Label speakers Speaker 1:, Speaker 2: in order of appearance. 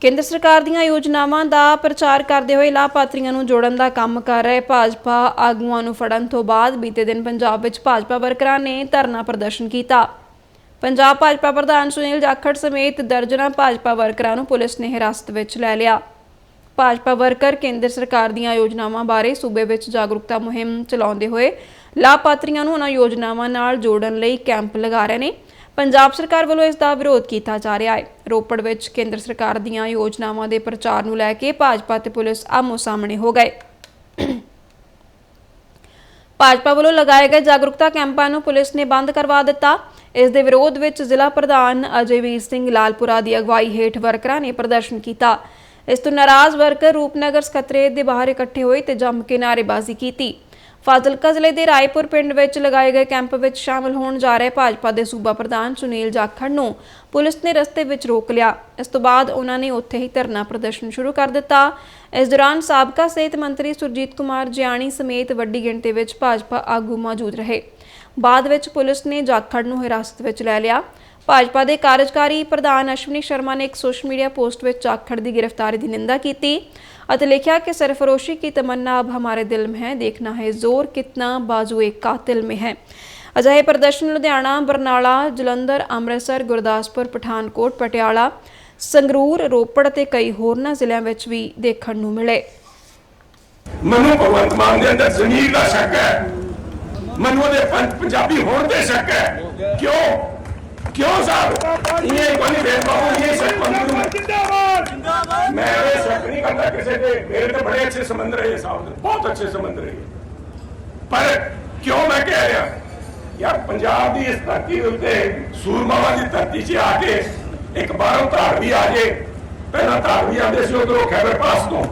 Speaker 1: ਕੇਂਦਰ ਸਰਕਾਰ ਦੀਆਂ ਯੋਜਨਾਵਾਂ ਦਾ ਪ੍ਰਚਾਰ ਕਰਦੇ ਹੋਏ ਲਾਭਪਾਤਰੀਆਂ ਨੂੰ ਜੋੜਨ ਦਾ ਕੰਮ ਕਰ ਰਹੇ ਭਾਜਪਾ ਆਗੂਆਂ ਨੂੰ ਫੜਨ ਤੋਂ ਬਾਅਦ ਬੀਤੇ ਦਿਨ ਪੰਜਾਬ ਵਿੱਚ ਭਾਜਪਾ ਵਰਕਰਾਂ ਨੇ ਧਰਨਾ ਪ੍ਰਦਰਸ਼ਨ ਕੀਤਾ। ਪੰਜਾਬ ਭਾਜਪਾ ਪ੍ਰਧਾਨ ਸੁਨੀਲ ਜਾਖੜ ਸਮੇਤ ਦਰਜਨਾਂ ਭਾਜਪਾ ਵਰਕਰਾਂ ਨੂੰ ਪੁਲਿਸ ਨੇ ਹਿਰਾਸਤ ਵਿੱਚ ਲੈ ਲਿਆ। ਭਾਜਪਾ ਵਰਕਰ ਕੇਂਦਰ ਸਰਕਾਰ ਦੀਆਂ ਯੋਜਨਾਵਾਂ ਬਾਰੇ ਸੂਬੇ ਵਿੱਚ ਜਾਗਰੂਕਤਾ ਮੁਹਿੰਮ ਚਲਾਉਂਦੇ ਹੋਏ ਲਾਭਪਾਤਰੀਆਂ ਨੂੰ ਉਹਨਾਂ ਯੋਜਨਾਵਾਂ ਨਾਲ ਜੋੜਨ ਲਈ ਕੈਂਪ ਲਗਾ ਰਹੇ ਨੇ। ਪੰਜਾਬ ਸਰਕਾਰ ਵੱਲੋਂ ਇਸ ਦਾ ਵਿਰੋਧ ਕੀਤਾ ਜਾ ਰਿਹਾ ਹੈ। ਰੋਪੜ ਵਿੱਚ ਕੇਂਦਰ ਸਰਕਾਰ ਦੀਆਂ ਯੋਜਨਾਵਾਂ ਦੇ ਪ੍ਰਚਾਰ ਨੂੰ ਲੈ ਕੇ ਭਾਜਪਾ ਤੇ ਪੁਲਿਸ ਆਮੋ ਸਾਹਮਣੇ ਹੋ ਗਏ। ਭਾਜਪਾ ਵੱਲੋਂ ਲਗਾਏ ਗਏ ਜਾਗਰੂਕਤਾ ਕੈਂਪਾਂ ਨੂੰ ਪੁਲਿਸ ਨੇ ਬੰਦ ਕਰਵਾ ਦਿੱਤਾ। ਇਸ ਦੇ ਵਿਰੋਧ ਵਿੱਚ ਜ਼ਿਲ੍ਹਾ ਪ੍ਰਧਾਨ ਅਜੇਵੀਰ ਸਿੰਘ ਲਾਲਪੁਰਾ ਦੀ ਅਗਵਾਈ ਹੇਠ ਵਰਕਰਾਂ ਨੇ ਪ੍ਰਦਰਸ਼ਨ ਕੀਤਾ। ਇਸ ਤੋਂ ਨਾਰਾਜ਼ ਵਰਕਰ ਰੂਪਨਗਰ ਸਕੱਤਰੇਤ ਦੇ ਬਾਹਰ ਇਕੱਠੇ ਹੋਏ ਤੇ ਜੰਮ ਕੇ ਨਾਅਰੇਬਾਜ਼ੀ ਕੀਤੀ। ਫਾਜ਼ਿਲਕਾ ਜ਼ਿਲ੍ਹੇ ਦੇ ਰਾਏਪੁਰ ਪਿੰਡ ਵਿੱਚ ਲਗਾਏ ਗਏ ਕੈਂਪ ਵਿੱਚ ਸ਼ਾਮਲ ਹੋਣ ਜਾ ਰਹੇ ਭਾਜਪਾ ਦੇ ਸੂਬਾ ਪ੍ਰਧਾਨ ਸੁਨੀਲ ਜਾਖੜ ਨੂੰ ਪੁਲਿਸ ਨੇ ਰਸਤੇ ਵਿੱਚ ਰੋਕ ਲਿਆ। ਇਸ ਤੋਂ ਬਾਅਦ ਉਹਨਾਂ ਨੇ ਉੱਥੇ ਹੀ ਧਰਨਾ ਪ੍ਰਦਰਸ਼ਨ ਸ਼ੁਰੂ ਕਰ ਦਿੱਤਾ। ਇਸ ਦੌਰਾਨ ਸਾਬਕਾ ਸਿਹਤ ਮੰਤਰੀ ਸੁਰਜੀਤ ਕੁਮਾਰ ਜਿਆਣੀ ਸਮੇਤ ਵੱਡੀ ਗਿਣਤੀ ਵਿੱਚ ਭਾਜਪਾ ਆਗੂ ਮੌਜੂਦ ਰਹੇ। ਬਾਅਦ ਵਿੱਚ ਪੁਲਿਸ ਨੇ ਜਾਖੜ ਨੂੰ ਹਿਰਾਸਤ ਵਿੱਚ ਲੈ ਲਿਆ। ਭਾਜਪਾ ਦੇ ਕਾਰਜਕਾਰੀ ਪ੍ਰਧਾਨ ਅਸ਼ਵਨੀ ਸ਼ਰਮਾ ਨੇ ਇੱਕ ਸੋਸ਼ਲ ਮੀਡੀਆ ਪੋਸਟ ਵਿੱਚ ਜਾਖੜ ਦੀ ਗ੍ਰਿਫਤਾਰੀ ਦੀ ਨਿੰਦਾ ਕੀਤੀ ਅਤੇ ਲਿਖਿਆ ਕਿ ਸਰਫਰੋਸ਼ੀ ਕੀ ਤਮੰਨਾ, ਅਬ ਹਮਾਰੇ ਦਿਲ ਮੇਂ ਹੈ, ਦੇਖਣਾ ਹੈ ਜ਼ੋਰ ਕਿਤਨਾ ਬਾਜ਼ੂਏ ਕਾਤਿਲ ਮੇਂ ਹੈ। ਅਜਿਹੇ ਪ੍ਰਦਰਸ਼ਨ ਲੁਧਿਆਣਾ, ਬਰਨਾਲਾ, ਜਲੰਧਰ, ਅੰਮ੍ਰਿਤਸਰ, ਗੁਰਦਾਸਪੁਰ, ਪਠਾਨਕੋਟ, ਪਟਿਆਲਾ, ਸੰਗਰੂਰ, ਰੋਪੜ ਅਤੇ ਕਈ ਹੋਰਨਾਂ ਜ਼ਿਲ੍ਹਿਆਂ ਵਿੱਚ ਵੀ ਦੇਖਣ ਨੂੰ ਮਿਲੇ।
Speaker 2: ਮੈਨੂੰ ਭਗਵੰਤ ਮਾਨ ਦੇ ਦਾ ਸ਼ੱਕ ਹੈ। ਮੈਨੂੰ ਉਹਦੇ ਪੰਜਾਬੀ ਹੋਣ ਦੇ ਸ਼ੱਕ ਹੈ। ਕਿਉਂ ਸਾਹਿਬ ਇਹ ਕੋਈ ਇਹ ਸ਼ੱਕ ਮੰਨੂ ਮੈਂ
Speaker 3: ਜਿੰਦਾਬਾਦ।
Speaker 2: ਮੈਂ ਇਹ ਸ਼ੱਕ ਨਹੀਂ ਕਰਦਾ ਕਿਸੇ ਦੇ ਮੇਰੇ ਤੇ ਬੜੇ ਅੱਛੇ ਸੰਬੰਧ ਰਹੇ ਸਾਹਿਬ ਦੇ ਬਹੁਤ ਅੱਛੇ ਸੰਬੰਧ ਰਹੇ। ਪਰ ਕਿਉਂ ਮੈਂ ਕਹਿ ਰਿਹਾ? ਯਾਰ ਪੰਜਾਬ ਦੀ ਇਸ ਧਰਤੀ ਉੱਤੇ ਸੂਰਮਾਵਾਂ ਦੀ ਧਰਤੀ 'ਚ ਆ ਕੇ ਇੱਕ ਬਾਹਰੋਂ ਧਾਰ ਵੀ ਆ ਜੇ ਪਹਿਲਾਂ ਧਾਰ ਵੀ ਆਉਂਦੇ ਸੀ ਉਧਰੋਂ ਖੈਬਰ ਪਾਸ ਤੋਂ।